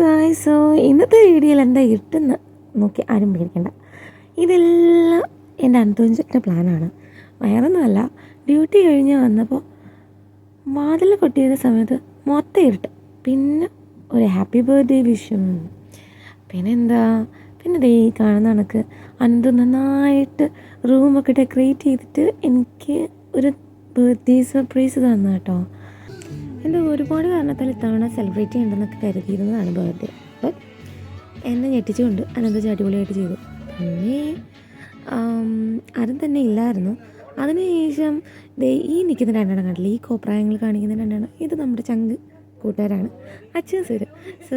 ഗായ് സോ ഇന്നത്തെ വീഡിയോയിൽ എന്താ കിട്ടുന്ന നോക്കി ആരും പേടിക്കണ്ട. ഇതെല്ലാം എന്റെ അനുഭവിച്ചിട്ട് പ്ലാനാണ് വേറൊന്നുമല്ല ഡ്യൂട്ടി കഴിഞ്ഞ് വന്നപ്പോൾ വാതിൽ കൊട്ടിയ സമയത്ത് മൊത്തം ഇരുട്ട്. പിന്നെ ഒരു ഹാപ്പി ബർത്ത്ഡേ വിഷും പിന്നെ എന്താ പിന്നെ ദേ കാണുന്ന കണക്ക് അനന്ത് നന്നായിട്ട് റൂമൊക്കെ ഡെക്കറേറ്റ് ചെയ്തിട്ട് എനിക്ക് ഒരു ബർത്ത്ഡേ സർപ്രൈസ് തന്നു കേട്ടോ എന്റെ ഒരുപാട് കാരണത്താൽ ഇത്തവണ സെലിബ്രേറ്റ് ചെയ്യണമെന്നൊക്കെ കരുതിയിരുന്നതാണ് ബർത്ത്ഡേ ബട്ട് എന്നെ ഞെട്ടിച്ചുകൊണ്ട് അനന്ത അടിപൊളിയായിട്ട് ചെയ്തു. പിന്നെ ആരും തന്നെ ഇല്ലായിരുന്നു. അതിനുശേഷം ദേ ഈ നിൽക്കുന്ന രണ്ടെണ്ണം കണ്ടില്ല? ഈ കോപ്രായങ്ങൾ കാണിക്കുന്ന രണ്ടെണ്ണം. ഇത് നമ്മുടെ ചങ്ക് കൂട്ടുകാരാണ്. അച്ഛൻ സൂര്യ സോ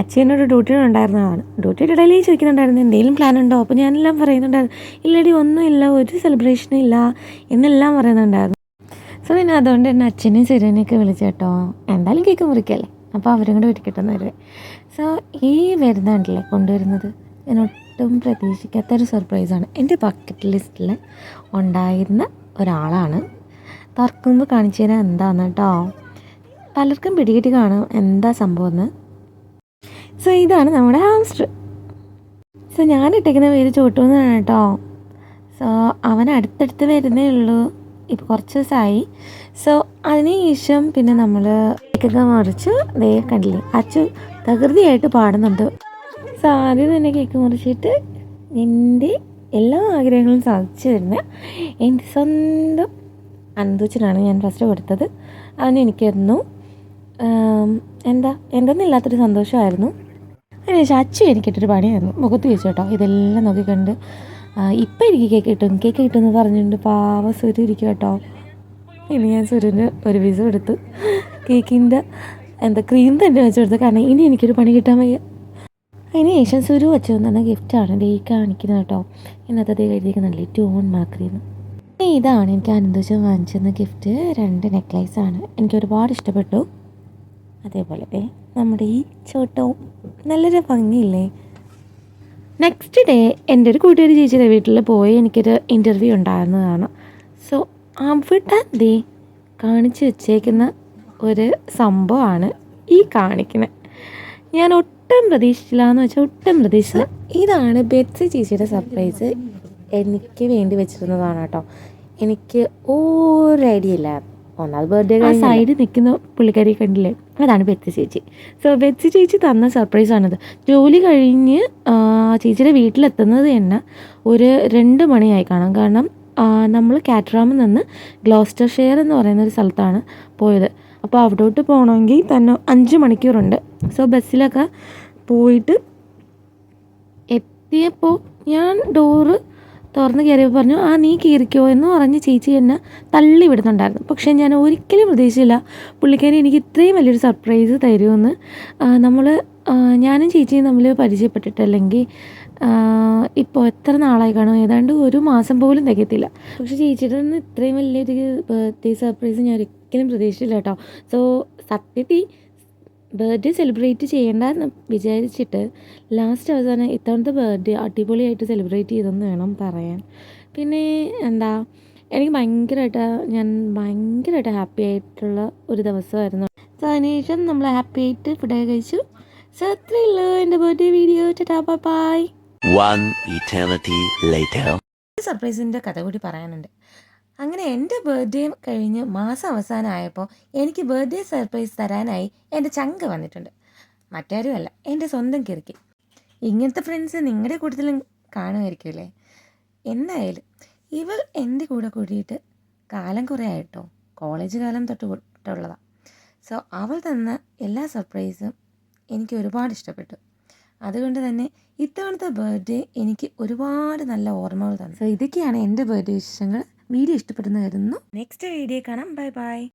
അച്ഛനോട് ഡ്യൂട്ടി ഉണ്ടായിരുന്നതാണ് ഡ്യൂട്ടിയുടെ ഇടയിൽ ചോദിക്കുന്നുണ്ടായിരുന്നു എന്തെങ്കിലും പ്ലാൻ ഉണ്ടോ? അപ്പോൾ ഞാനെല്ലാം പറയുന്നുണ്ടായിരുന്നു. ഇല്ലടി ഒന്നുമില്ല. ഒരു സെലിബ്രേഷനും ഇല്ല. എന്നെല്ലാം പറയുന്നുണ്ടായിരുന്നു. സോ പിന്നെ അതുകൊണ്ട് തന്നെ അച്ഛനെയും സിരനെയൊക്കെ വിളിച്ചു കേട്ടോ. എന്തായാലും കേക്ക് മുറിക്കല്ലേ? അപ്പോൾ അവരും കൂടെ വെട്ടിക്കിട്ടെന്ന് വരുവേ സോ ഈ വരുന്നുണ്ടല്ലേ കൊണ്ടുവരുന്നത്? ഞാൻ ഒട്ടും പ്രതീക്ഷിക്കാത്ത ഒരു സർപ്രൈസാണ് എന്റെ ബക്കറ്റ് ലിസ്റ്റിൽ ഉണ്ടായിരുന്ന ഒരാളാണ്. തുറക്കുമ്പോൾ കാണിച്ചു തരാൻ എന്താണെന്ന് കേട്ടോ. പലർക്കും പിടികിട്ടി കാണും എന്താ സംഭവം എന്ന് സോ ഇതാണ് നമ്മുടെ ഹാംസ്റ്റർ സോ ഞാൻ ഇട്ടേക്കുന്ന പേര് ചോട്ടുമെന്നാണ് കേട്ടോ. സോ അവൻ അടുത്തടുത്ത് വരുന്നേ ഉള്ളൂ. ഇപ്പോൾ കുറച്ച് ദിവസമായി സോ അതിന് ശേഷം പിന്നെ നമ്മൾ കേക്കൊക്കെ മുറിച്ച് ദേ കണ്ടില്ലേ അച്ചു തകൃതിയായിട്ട് പാടുന്നുണ്ട്. സോ ആദ്യം തന്നെ കേക്ക് മുറിച്ചിട്ട് എന്റെ എല്ലാ ആഗ്രഹങ്ങളും സാധിച്ചു തരുന്ന എന്റെ സ്വന്തം അന്തൂച്ചനാണ് ഞാൻ ഫസ്റ്റ് കൊടുത്തത്. അവന് എനിക്കായിരുന്നു എന്താ എന്തെന്നില്ലാത്തൊരു സന്തോഷമായിരുന്നു. അതിനുശേഷം അച്ചു എനിക്കിട്ടൊരു പണിയായിരുന്നു മുഖത്ത് വെച്ചു കേട്ടോ ഇതെല്ലാം നോക്കിക്കണ്ട്. ഇപ്പം എനിക്ക് കേക്ക് കിട്ടും. കേക്ക് കിട്ടുമെന്ന് പറഞ്ഞിട്ടുണ്ട് പാവ സുരു ഇരിക്കും കേട്ടോ. ഇനി ഞാൻ സുരുവിന് ഒരു പീസ് എടുത്ത് കേക്കിന്റെ എന്താ ക്രീം തന്നെ വെച്ച് കാരണം ഇനി എനിക്കൊരു പണി കിട്ടാൻ വയ്യ. അതിന് ശേഷം സുരു വെച്ച് തന്ന ഗിഫ്റ്റാണ് ഡേ കാണിക്കുന്നത് കേട്ടോ. ഇന്നത്തെ ദേ നല്ല ടൂൺ മാക്രീന്ന് ഇതാണ് എനിക്ക് അനന്തോഷം വാങ്ങിച്ചെന്ന ഗിഫ്റ്റ് രണ്ട് നെക്ലൈസാണ് എനിക്ക് ഒരുപാട് ഇഷ്ടപ്പെട്ടു. അതേപോലെ നമ്മുടെ ഈ ചോട്ടവും. നല്ലൊരു ഭംഗിയില്ലേ? നെക്സ്റ്റ് ഡേ എന്റെ ഒരു കൂട്ടുകാരി ചേച്ചിയുടെ വീട്ടിൽ പോയി എനിക്കൊരു ഇന്റർവ്യൂ ഉണ്ടായിരുന്നതാണ്. സോ അവിടെ ദേ കാണിച്ചു വെച്ചേക്കുന്ന ഒരു സംഭവമാണ് ഈ കാണിക്കുന്നത് ഞാൻ ഒട്ടും പ്രതീക്ഷിച്ചില്ല എന്ന് വെച്ചാൽ ഒട്ടും പ്രതീക്ഷിച്ചില്ല. ഇതാണ് ബെറ്റ്സി ചേച്ചിയുടെ സർപ്രൈസ് എനിക്ക് വേണ്ടി വെച്ചിരുന്നതാണ് കേട്ടോ. എനിക്ക് ഒരു ഐഡിയ ഇല്ല ഒന്നാമത് ബർത്ത്ഡേ ആ സൈഡിൽ നിൽക്കുന്ന പുള്ളിക്കാരി കണ്ടില്ലേ? അതാണ് ബെത്സി ചേച്ചി. സോ ബെത്സി ചേച്ചി തന്ന സർപ്രൈസാണത് ജോലി കഴിഞ്ഞ് ചേച്ചിയുടെ വീട്ടിലെത്തുന്നത് തന്നെ ഒരു രണ്ട് മണിയായി കാണാം. കാരണം നമ്മൾ കാറ്ററാമിൽ നിന്ന് ഗ്ലോസ്റ്റർ ഷെയർ എന്ന് പറയുന്ന ഒരു സ്ഥലത്താണ് പോയത്. അപ്പോൾ അവിടോട്ട് പോകണമെങ്കിൽ തന്നെ അഞ്ച് മണിക്കൂറുണ്ട്. സോ ബസ്സിലൊക്കെ പോയിട്ട് എത്തിയപ്പോൾ ഞാൻ ഡോറ് തുറന്ന് കയറിയപ്പോൾ പറഞ്ഞു ആ നീ കയറിക്കോ എന്ന് പറഞ്ഞ് ചേച്ചി എന്നെ തള്ളി വിടുന്നുണ്ടായിരുന്നു. പക്ഷേ ഞാൻ ഒരിക്കലും പ്രതീക്ഷിച്ചില്ല പുള്ളിക്കാരി എനിക്ക് ഇത്രയും വലിയൊരു സർപ്രൈസ് തരുമെന്ന്. നമ്മൾ ഞാനും ചേച്ചിയും തമ്മിൽ പരിചയപ്പെട്ടിട്ടല്ലെങ്കിൽ ഇപ്പോൾ എത്ര നാളായി കാണും? ഏതാണ്ട് ഒരു മാസം പോലും തികയത്തില്ല. പക്ഷേ ചേച്ചിയുടെ നിന്ന് ഇത്രയും വലിയൊരു ബർത്ത്ഡേ സർപ്രൈസ് ഞാൻ ഒരിക്കലും പ്രതീക്ഷിച്ചില്ല കേട്ടോ. സോ സത്യത്തിൽ ബർത്ത്ഡേ സെലിബ്രേറ്റ് ചെയ്യേണ്ടെന്ന് വിചാരിച്ചിട്ട് ലാസ്റ്റ് അവസാനം ഇത്തവണത്തെ ബർത്ത്ഡേ അടിപൊളിയായിട്ട് സെലിബ്രേറ്റ് ചെയ്തെന്ന് വേണം പറയാൻ. പിന്നെ എന്താ എനിക്ക് ഭയങ്കരമായിട്ട് ഞാൻ ഭയങ്കരമായിട്ട് ഹാപ്പി ആയിട്ടുള്ള ഒരു ദിവസമായിരുന്നു. സോ അതിനുശേഷം നമ്മൾ ഹാപ്പി ആയിട്ട് ഫുഡൊക്കെ കഴിച്ചു. സോ അത്രയേ ഉള്ളൂ എന്റെ ബർത്ത്ഡേ വീഡിയോ ചേട്ടാ bye bye One eternity later. സർപ്രൈസിന്റെ കഥ കൂടി പറയാനുണ്ട്. അങ്ങനെ എന്റെ ബർത്ത്ഡേ കഴിഞ്ഞ് മാസം അവസാനമായപ്പോൾ എനിക്ക് ബർത്ത്ഡേ സർപ്രൈസ് തരാനായി എന്റെ ചങ്ക് വന്നിട്ടുണ്ട്. മറ്റാരുമല്ല എന്റെ സ്വന്തം കിറുക്കി. ഇങ്ങനത്തെ ഫ്രണ്ട്സ് നിങ്ങളുടെ കൂട്ടത്തിലും കാണുമായിരിക്കുമല്ലേ എന്തായാലും ഇവൾ എന്റെ കൂടെ കൂടിയിട്ട് കാലം കുറേ ആയിട്ടോ? കോളേജ് കാലം തൊട്ട് തൊട്ടുള്ളതാണ് സോ അവൾ തന്ന എല്ലാ സർപ്രൈസും എനിക്ക് ഒരുപാട് ഇഷ്ടപ്പെട്ടു. അതുകൊണ്ട് തന്നെ ഇത്തവണത്തെ ബർത്ത്ഡേ എനിക്ക് ഒരുപാട് നല്ല ഓർമ്മകൾ തന്നു. സോ ഇതൊക്കെയാണ് എന്റെ ബർത്ത്ഡേ വിശേഷങ്ങൾ. വീഡിയോ ഇഷ്ടപ്പെടുന്ന കരുതുന്നു നെക്സ്റ്റ് വീഡിയോ കാണാം. Bye bye